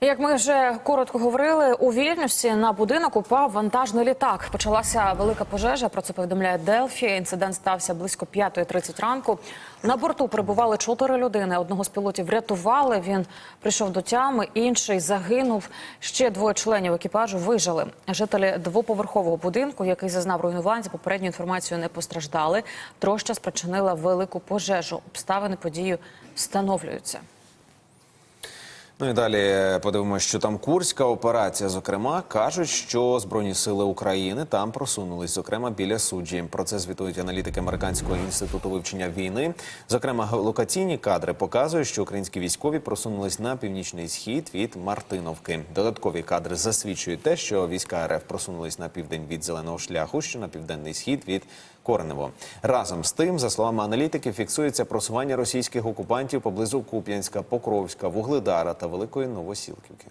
Як ми вже коротко говорили, у Вільнюсі на будинок упав вантажний літак. Почалася велика пожежа. Про це повідомляє Делфі. Інцидент стався близько 5.30 ранку. На борту перебували чотири людини. Одного з пілотів врятували. Він прийшов до тями, інший загинув. Ще двоє членів екіпажу вижили. Жителі двоповерхового будинку, який зазнав руйнувань, за попередньою інформацією не постраждали. Троща спричинила велику пожежу. Обставини події встановлюються. Ну і далі подивимося, що там курська операція. Зокрема, кажуть, що збройні сили України там просунулись, зокрема біля суджі. Про це звітують аналітики американського інституту вивчення війни. Зокрема, локаційні кадри показують, що українські військові просунулись на північний схід від Мартиновки. Додаткові кадри засвідчують те, що війська РФ просунулись на південь від зеленого шляху, що на південний схід від Коренево. Разом з тим, за словами аналітиків, фіксується просування російських окупантів поблизу Куп'янська, Покровська, Вугледара Великої Новосілківки.